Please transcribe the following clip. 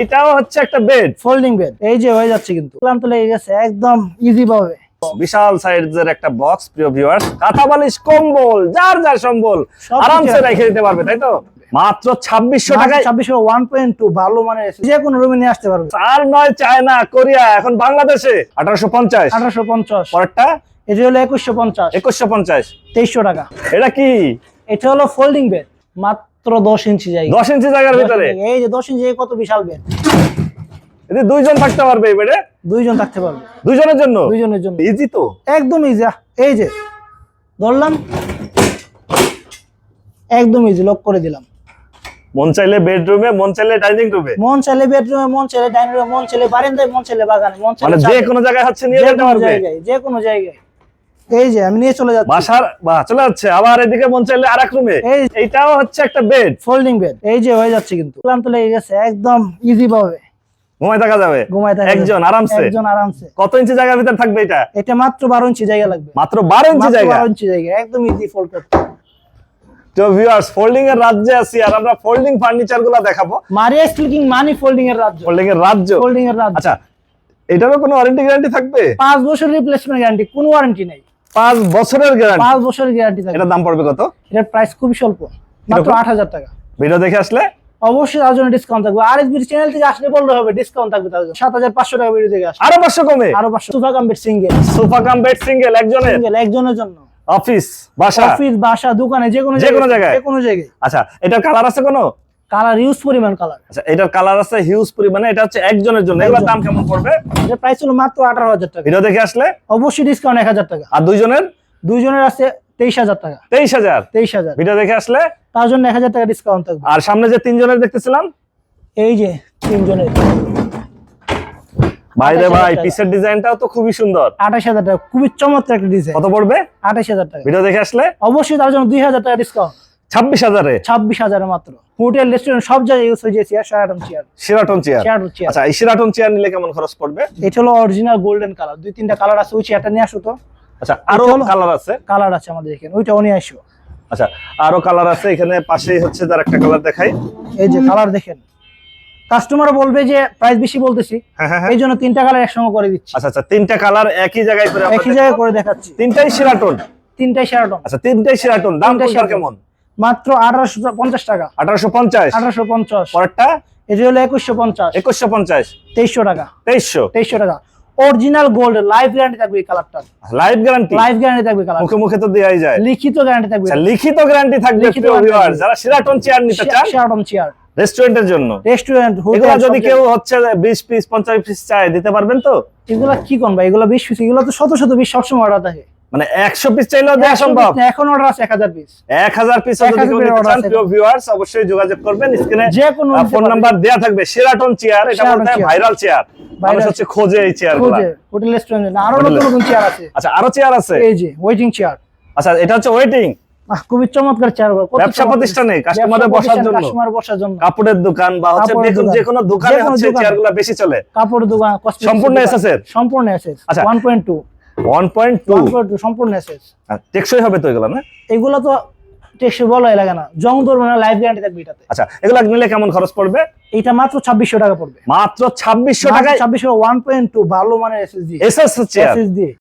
এইটাও হচ্ছে একটা বেড ফোল্ডিং বেড এই যে হয়ে যাচ্ছে কিন্তু। ক্লান্ত লেগে গেছে একদম ইজি ভাবে। বিশাল সাইজের একটা বক্স প্রিয় ভিউয়ার্স কাঁথা বালিশ কম্বল যার যার সম্বল আরামসে রেখে দিতে পারবে তাই তো? মাত্র ছাব্বিশশো টাকায় ছাব্বিশ ওয়ান পয়েন্ট টু ভালো AC, যে কোনো রুমে নিয়ে আসতে পারবে। আর নয় চায়না কোরিয়া এখন বাংলাদেশে। আঠারোশো পঞ্চাশ। আঠারোশো পঞ্চাশ। পরেরটা? এটা হলো একুশশো পঞ্চাশ। একুশশো পঞ্চাশ। তেইশশো টাকা। এটা কি? এটা হলো ফোল্ডিং বেড মাত্র দশ ইঞ্চি জায়গা। দশ ইঞ্চি জায়গার ভিতরে? এই যে দশ ইঞ্চি কত বিশাল বেড এতে দুইজন থাকতে পারবে এই বেডে? দুইজন থাকতে পারবে। দুইজনের জন্য? দুইজনের জন্য। ইজি তো? একদম ইজি এই যে ধরলাম। একদম ইজি লক করে দিলাম। মন চাইলে বেডরুমে মন চাইলে ডাইনিং রুমে মন চাইলে বেডরুমে মন চাইলে ডাইনিং রুমে মন চাইলে বারান্দায় মন চাইলে বাগানে মন মানে চাইলে যে কোনো জায়গায় হচ্ছে নিয়ে যেতে পারবে? যে কোনো জায়গায়। এই যে আমি নিয়ে চলে যাচ্ছি। বাসার বা চলে যাচ্ছে। আবার এদিকে মন চাইলে আরেক রুমে এইটাও হচ্ছে একটা বেড ফোল্ডিং বেড এই যে হয়ে যাচ্ছে কিন্তু। ক্লান্ত লেগে গেছে একদম ইজি ভাবে। ঘুমায় থাকা যাবে। ঘুমায় থাকা একজন আরামসে। একজন আরামসে। কত ইঞ্চি জায়গার ভিতর থাকবে এটা? এটা মাত্র বারো ইঞ্চি জায়গা লাগবে। মাত্র বারো ইঞ্চি জায়গা? বারো ইঞ্চি জায়গা একদম ইজি ফোল্ড করতে। তো ভিউয়ার্স ফোল্ডিং এর রাজ্যে আছি আর আমরা ফোল্ডিং ফার্নিচারগুলা দেখাবো। মারিয়া মানি ফোল্ডিং এর রাজ্য। ফোল্ডিং এর রাজ্য? ফোল্ডিং এর রাজ্য। আচ্ছা এটারও কোনো ওয়ারেন্টি গ্যারান্টি থাকবে? পাঁচ বছর রিপ্লেসমেন্ট গ্যারান্টি কোনো ওয়ারেন্টি নেই। পাঁচ বছরের গ্যারান্টি পাঁচ বছরের গ্যারান্টি এটার দাম পড়বে কত? এটার প্রাইস খুবই স্বল্প। মাত্র আট হাজার টাকা। ভিডিও দেখে আসলে? অবশ্যই তার জন্য ডিসকাউন্ট থাকবে। আর এসবির চ্যানেল থেকে আসলে বললে হবে ডিসকাউন্ট থাকবে তার জন্য। সাত হাজার পাঁচশো টাকা ভিডিও থেকে আসবে আরও পাঁচশো কমে? আরও পাঁচশো। Sofa কাম্পের single sofa cum bed single একজনের? সিঙ্গেল একজনের জন্য। অফিস বাসা? অফিস বাসা দোকানে যে কোনো যে কোনো জায়গায়? যে কোনো জায়গায়। আচ্ছা এটার কালার আছে কোনো? কালার ইউজ পরিমাণ কালার। আচ্ছা এটার কালার আছে হিউজ পরিমাণে এটা হচ্ছে একজনের জন্য। এগুলোর দাম কেমন পড়বে? এটার প্রাইস হলো মাত্র আঠারো হাজার টাকা। ভিডিও দেখে আসলে? অবশ্যই ডিসকাউন্ট এক হাজার টাকা। আর দুইজনের? দুইজনের আছে তেইশ হাজার টাকা। তেইশ হাজার? তেইশ হাজার। ভিডিও দেখে আসলে? তার জন্য এক হাজার টাকা ডিসকাউন্ট থাকবে। আর সামনে যে তিনজনের দেখতেছিলাম? এই যে তিনজনের। বাইরে 28,000 ভাই পিসের ডিজাইনটাও তো খুবই সুন্দর। আঠাশ হাজার টাকা খুবই চমৎকার একটা ডিজাইন কত পড়বে? আঠাশ হাজার টাকা। ভিডিও দেখে আসলে? অবশ্যই তার জন্য দুই হাজার টাকা ডিসকাউন্ট ছাব্বিশ হাজারে? ছাব্বিশ হাজারের মাত্র। হোটেল রেস্টুরেন্ট সব জায়গায় ইউজ হয়ে সারাটন চেয়ার সিরাটন চেয়ার চেয়ার চেয়ার আচ্ছা এই সিরাটন চেয়ার নিলে কেমন খরচ পড়বে? এটা হলো অরিজিনাল গোল্ডেন কালার দুই তিনটা কালার আছে ওই চেয়ারটা নিয়ে আসো তো। আচ্ছা আরও কালার আছে? কালার আছে আমাদের এখানে ওইটাও নিয়ে আসো। আচ্ছা আরও কালার আছে এখানে পাশেই হচ্ছে তার একটা কালার দেখাই। এই যে কালার দেখেন। কাস্টমার বলবে যে প্রাইস বেশি বলতেছি। হ্যাঁ হ্যাঁ হ্যাঁ। এই জন্য তিনটা কালার একসঙ্গে করে দিচ্ছি। আচ্ছা আচ্ছা তিনটা কালার একই জায়গায় করে একই জায়গায় করে দেখাচ্ছি। তিনটাই সিরাটন তিনটাই সেরাটন আচ্ছা তিনটাই সিরাটন দাম তিনটাই কেমন? মাত্র আঠারোশো পঞ্চাশ টাকা। আঠারোশো পঞ্চাশ। আঠারোশো পঞ্চাশ। পরেরটা? এটা হলো একুশশো পঞ্চাশ। একুশশো পঞ্চাশ। তেইশশো টাকা। তেইশশো? তেইশশো টাকা। অরিজিনাল গোল্ড লাইফ গ্যারান্টি থাকবে এই কালারটা লাইভ গ্যারান্টি লাইফ গ্যারান্টি থাকবে কালার মুখে মুখে তো দেওয়াই যায়। লিখিত গ্যারান্টি থাকবে। আচ্ছা লিখিত গ্যারান্টি থাকবে লিখিত viewers, থাকবে। যারা সিরাটন চেয়ার নিতে চান শেরাটন চেয়ার রেস্টুরেন্টের জন্য রেস্টুরেন্ট এগুলো যদি কেউ হচ্ছে বিশ পিস পঞ্চাশ পিস চায় দিতে পারবেন তো? এগুলা কি কোন ভাই? এগুলো বিশ পিস এগুলো তো শত শত পিস সবসময় অর্ডার থাকে। মানে একশো পিস চাইলেও দেওয়া সম্ভব। এখন অর্ডার আছে এক হাজার পিস এক হাজার পিস যদি কেউ নিতে চান প্রিয় ভিউয়ার্স অবশ্যই যোগাযোগ করবেন। স্ক্রিনে যে কোনো ফোন নাম্বার দেয়া থাকবে। সেরাটন চেয়ার এটা বলতে ভাইরাল চেয়ার মানুষ হচ্ছে খোঁজে এই চেয়ার খোঁজে হোটেল রেস্টুরেন্ট আরও নতুন নতুন চেয়ার আছে। আচ্ছা আরও চেয়ার আছে? এই যে ওয়েটিং চেয়ার আচ্ছা এটা হচ্ছে ওয়েটিং খুবই চমৎকার চেয়ার ব্যবসা প্রতিষ্ঠানে কাস্টমারের বসার জন্য। কাস্টমার বসার জন্য। কাপড়ের দোকান বা হচ্ছে বেগুন যে কোনো দোকানে হচ্ছে দোকানে। চেয়ারগুলা বেশি চলে। কাপড়ের দোকান সম্পূর্ণ দোকান। সম্পূর্ণ এসএস আচ্ছা। 1.2 ওয়ান পয়েন্ট টু 1.2 সম্পূর্ণ এসএস টেকসই হবে তো এগুলো না? এগুলো তো টেকসই বলাই লাগে না। জং ধরবে না লাইফ গ্যারান্টি থাকবে এটাতে। আচ্ছা এগুলা নিলে কেমন খরচ পড়বে? এটা মাত্র ছাব্বিশশো টাকা পড়বে। মাত্র ছাব্বিশশো টাকায় ছাব্বিশশো ওয়ান পয়েন্ট টু ভালো মানের এসএস দিয়ে এসএস চেয়ার এসএস দিয়ে